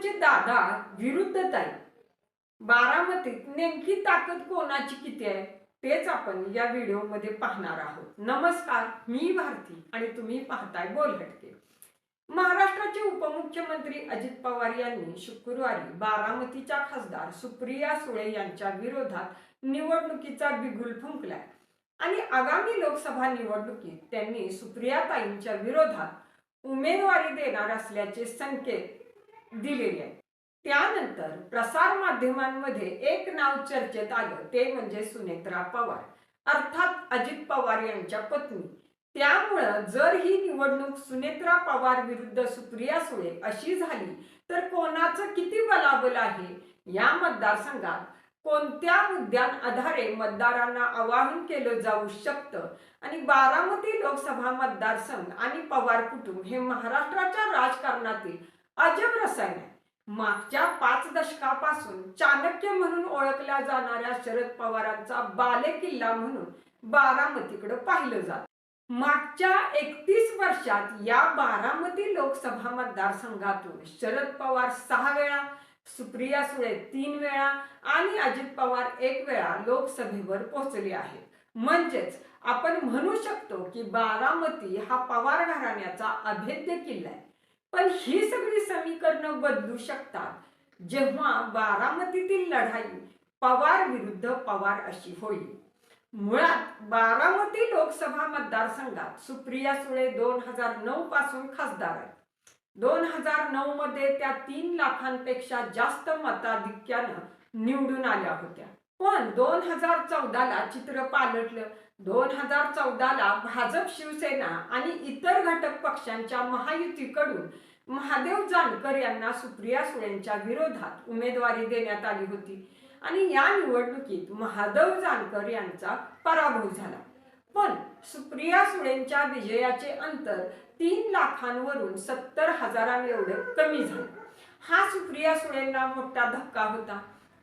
वरचे दादा विरुद्ध ताई. बारामतीत नेमकी ताकद कोणाची किती आहे तेच आपण या व्हिडिओमध्ये पाहणार आहोत. नमस्कार मी भारती आणि तुम्ही पाहताय बोलहटके. महाराष्ट्राचे उपमुख्यमंत्री अजित पवार यांनी शुक्रवारी बारामतीच्या खासदार सुप्रिया सुळे यांच्या विरोधात निवडणुकीचा बिगुल फुंकलाय. आणि आगामी लोकसभा निवडणुकीत त्यांनी सुप्रियाताईंच्या विरोधात उमेदवारी देणार असल्याचे संकेत दिलेले आहे. त्यानंतर प्रसार माध्यमांमध्ये एक नाव चर्चेत आलं. ते म्हणजे सुनेत्रा पवार. अर्थात अजित पवार यांच्या पत्नी. त्यामुळं जर ही निवडणूक सुनेत्रा पवार विरुद्ध सुप्रिया सुळे अशी झाली तर कोणाचं किती बलाबल आहे? या मतदारसंघात कोणत्या मुद्द्यां आधारे मतदारांना आवाहन केलं जाऊ शकतं? आणि बारामती लोकसभा मतदारसंघ आणि पवार कुटुंब हे महाराष्ट्राच्या राजकारणातील अजब रसायन आहे. मागच्या पाच दशकापासून चाणक्य म्हणून ओळखल्या जाणाऱ्या शरद पवारांचा बालेकिल्ला म्हणून बारामतीकडे पाहिलं जात. मागच्या एकतीस वर्षात या बारामती लोकसभा मतदारसंघातून शरद पवार सहा वेळा सुप्रिया सुळे तीन वेळा आणि अजित पवार एक वेळा लोकसभेवर पोहोचले आहेत. म्हणजेच आपण म्हणू शकतो की बारामती हा पवार घराण्याचा अभेद्य किल्ला आहे. पण ही सगळी समीकरणं बदलू शकतात. जेव्हा बारामतीतील लढाई पवार विरुद्ध पवार अशी होईल. मुळात बारामती लोकसभा मतदारसंघात सुप्रिया सुळे दोन हजार नऊ पासून खासदार आहेत. दोन हजार नऊ मध्ये त्या तीन लाखांपेक्षा जास्त मताधिक्यानं निवडून आल्या होत्या. पण दोन हजार चौदाला चित्र पालटलं. दोन हजार चौदाला भाजप शिवसेना आणि इतर घटक पक्षांच्या महायुतीकडून महादेव जानकर यांना सुप्रिया सुळेंच्या विरोधात उमेदवारी देण्यात आली होती. आणि या निवडणुकीत महादेव जानकर यांचा पराभव झाला. पण सुप्रिया सुळेंच्या विजयाचे अंतर तीन लाखांवरून सत्तर हजारांएवढं कमी झालं. हा सुप्रिया सुळेंना मोठा धक्का होता.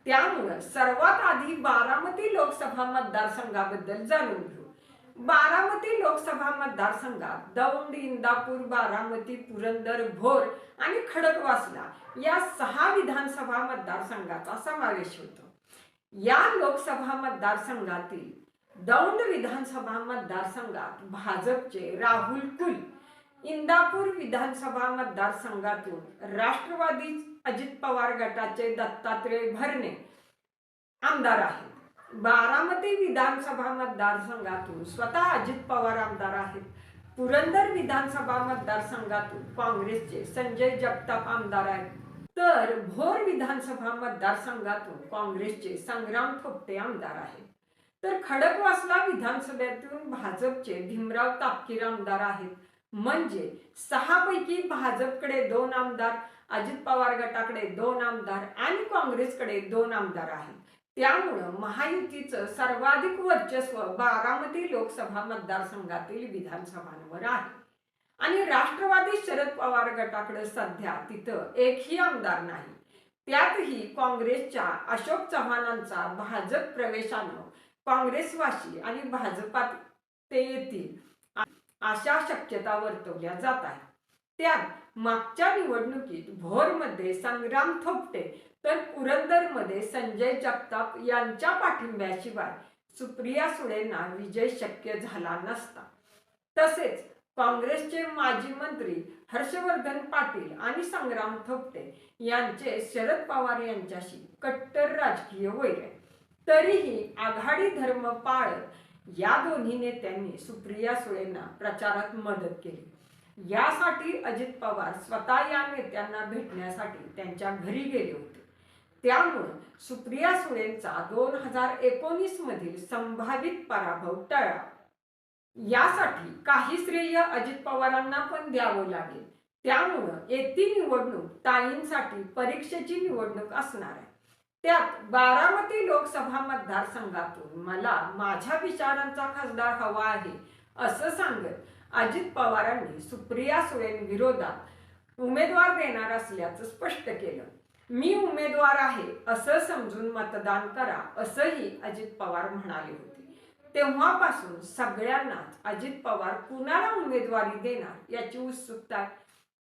त्यामुळं सर्वात आधी बारामती लोकसभा मतदारसंघाबद्दल जाणून घेऊ. बारामती लोकसभा मतदारसंघात दौंड इंदापूर बारामती पुरंदर भोर आणि खडकवासला या सहा विधानसभा मतदारसंघाचा समावेश होतो. या लोकसभा मतदारसंघातील दौंड विधानसभा मतदारसंघात भाजपचे राहुल कुल इंदापूर विधानसभा मतदारसंघातून राष्ट्रवादी अजित पवार गटाचे दत्तात्रय भरणे आमदार आहेत. बारामती विधानसभा मतदारसंघातून स्वतः अजित पवार आमदार आहेत. पुरंदर विधानसभा मतदारसंघातून काँग्रेसचे संजय जगताप आमदार आहेत. तर भोर विधानसभा मतदारसंघातून काँग्रेसचे संग्राम थोपटे आमदार आहेत. तर खडकवासला विधानसभेतून भाजपचे भीमराव तापकीर आमदार आहेत. म्हणजे सहा पैकी भाजपकडे दोन आमदार अजित पवार गटाकडे दोन आमदार आणि काँग्रेसकडे दोन आमदार आहेत. त्यामुळं महायुतीचं सर्वाधिक वर्चस्व बारामती लोकसभा मतदारसंघातील विधानसभांवर आहे. आणि राष्ट्रवादी शरद पवार गटाकडे सध्या तिथं एकही आमदार नाही. त्यातही काँग्रेसच्या अशोक चव्हाणांचा भाजप प्रवेशानं काँग्रेसवासी आणि भाजपात ते येतील. अशा शक्यता वर्तवल्या जात आहेत. त्यात मागच्या निवडणुकीत भोरमध्ये संग्राम थोपटे तर पुरंदरमध्ये संजय जगताप यांच्या पाठिंब्याशिवाय सुप्रिया सुळेंना विजय शक्य झाला नसता. तसेच काँग्रेसचे माजी मंत्री हर्षवर्धन पाटील आणि संग्राम थोपटे यांचे शरद पवार यांच्याशी कट्टर राजकीय वैर तरीही आघाडी धर्म पाळत या दोन्ही नेत्यांनी सुप्रिया सुळेंना प्रचारात मदत केली. यासाठी अजित पवार स्वतः या नेत्यांना भेटण्यासाठी त्यांच्या घरी गेले होते. त्यामुळे सुप्रिया सुळेंचा दोन हजार एकोणीस मधील संभावित पराभव टळला. यासाठी काही श्रेय अजित पवारांना पण द्यावं लागेल. त्यामुळं येती निवडणूक ताईंसाठी परीक्षेची निवडणूक असणार आहे. त्यात बारामती लोकसभा मतदारसंघातून मला माझ्या विचारांचा खासदार हवा आहे असं सांगत अजित पवारांनी सुप्रिया सुळेंविरोधात उमेदवार देणार असल्याचं स्पष्ट केलं. मी उमेदवार आहे असं समजून मतदान करा असंही अजित पवार म्हणाले होते. तेव्हापासून सगळ्यांनाच अजित पवार कुणाला उमेदवारी देणार याची उत्सुकता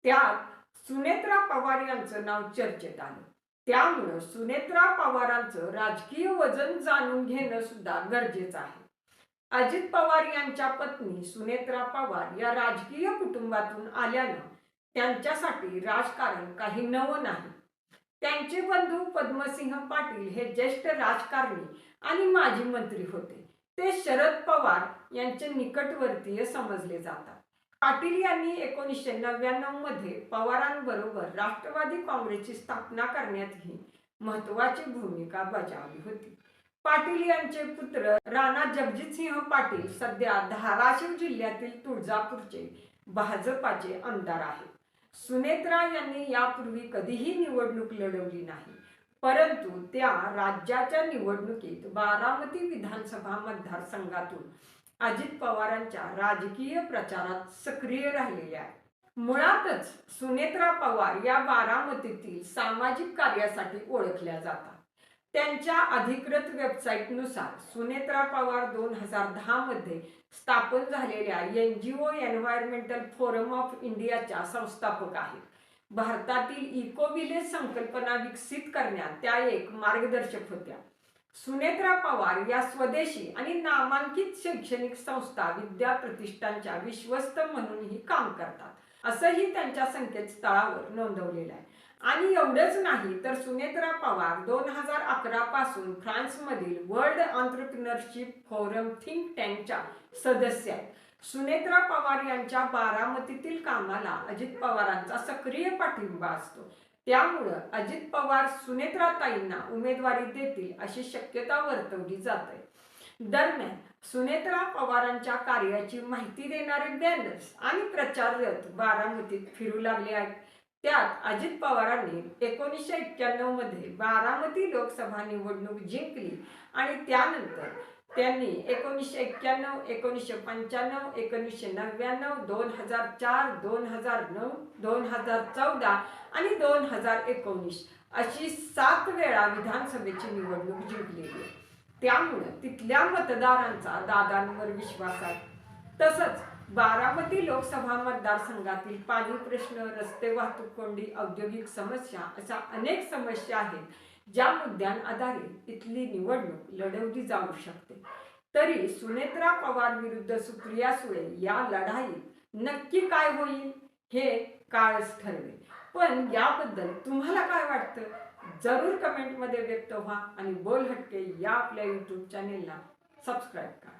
त्यात सुनेत्रा पवार यांचं नाव चर्चेत आलं. त्यामुळं सुनेत्रा पवारांचं राजकीय वजन जाणून घेणं सुद्धा गरजेचं आहे. अजित पवार यांच्या पत्नी सुनेत्रा पवार या राजकीय कुटुंबातून आल्यानं त्यांच्यासाठी राजकारण काही नवं नाही. त्यांचे बंधू पद्मसिंह पाटील हे ज्येष्ठ राजकारणी आणि माजी मंत्री होते. ते शरद पवार यांचे निकटवर्तीय समजले जातात. पाटील यांनी एकोणीसशे नव्याण्णवमध्ये पवारांबरोबर राष्ट्रवादी काँग्रेसची स्थापना करण्यातही महत्वाची भूमिका बजावली होती. पाटील यांचे पुत्र राणा जगजितसिंह पाटील सध्या धाराशिव जिल्ह्यातील तुळजापूरचे भाजपाचे आमदार आहेत. सुनेत्रा यांनी यापूर्वी कधीही निवडणूक लढवली नाही परंतु त्या राज्याच्या निवडणुकीत बारामती विधानसभा मतदारसंघातून अजित पवारांच्या राजकीय प्रचारात सक्रिय राहिलेल्या आहेत. मुळातच सुनेत्रा पवार या बारामतीतील सामाजिक कार्यासाठी ओळखल्या जातात. त्यांच्या अधिकृत वेबसाईटनुसार सुनेत्रा पवार दोन हजार दहा मध्ये स्थापन झालेल्या N G O environmental forum of इंडियाच्या संस्थापक आहेत. भारतातील इको विलेज संकल्पना विकसित करण्यात त्या एक मार्गदर्शक होत्या. सुनेत्रा पवार या स्वदेशी आणि नामांकित शैक्षणिक संस्था विद्या प्रतिष्ठानच्या विश्वस्त म्हणूनही काम करतात. असंही त्यांच्या संकेतस्थळावर नोंदवलेलं आहे. आणि एवढंच नाही तर सुनेत्रा पवार दोन हजार अकरा पासून फ्रान्समधील वर्ल्ड ऑन्टरप्रिनरशिप फोरम थिंक टँकच्या सदस्य आहेत. सुनेत्रा पवार यांच्या बारामतीतील कामाला अजित पवारांचा सक्रिय पाठिंबा असतो. त्यामुळं अजित पवार सुनेत्राताईंना उमेदवारी देतील अशी शक्यता वर्तवली जाते दरम्यान सुनेत्रा पवारांच्या कार्याची माहिती देणारे बॅनर्स आणि प्रचार रथ बारामतीत फिरू लागले आहेत. त्यात अजित पवारांनी एकोणीसशे एक्क्याण्णवमध्ये बारामती लोकसभा निवडणूक जिंकली आणि त्यानंतर त्यांनी एकोणीसशे एक्क्याण्णव एकोणीसशे पंच्याण्णव एकोणीसशे नव्याण्णव दोन हजार चार दोन हजार नऊ दोन हजार चौदा आणि दोन हजार एकोणीस अशी सात वेळा विधानसभेची निवडणूक जिंकलेली त्यामुळं तिथल्या मतदारांचा दादांवर विश्वास आहे. तसंच बारामती लोकसभा मतदारसंघातील पाणी प्रश्न रस्ते वाहतूक कोंडी औद्योगिक समस्या अशा अनेक समस्या आहेत. ज्या मुद्द्यांआधारे इथली निवडणूक लढवली जाऊ शकते. तरी सुनेत्रा पवार विरुद्ध सुप्रिया सुळे या लढाईत नक्की काय होईल हे काळच ठरवेल पण याबद्दल तुम्हाला काय वाटतं? जरूर कमेंटमध्ये व्यक्त व्हा आणि बोल हटके या आपल्या यूट्यूब चॅनेलला सबस्क्राईब करा.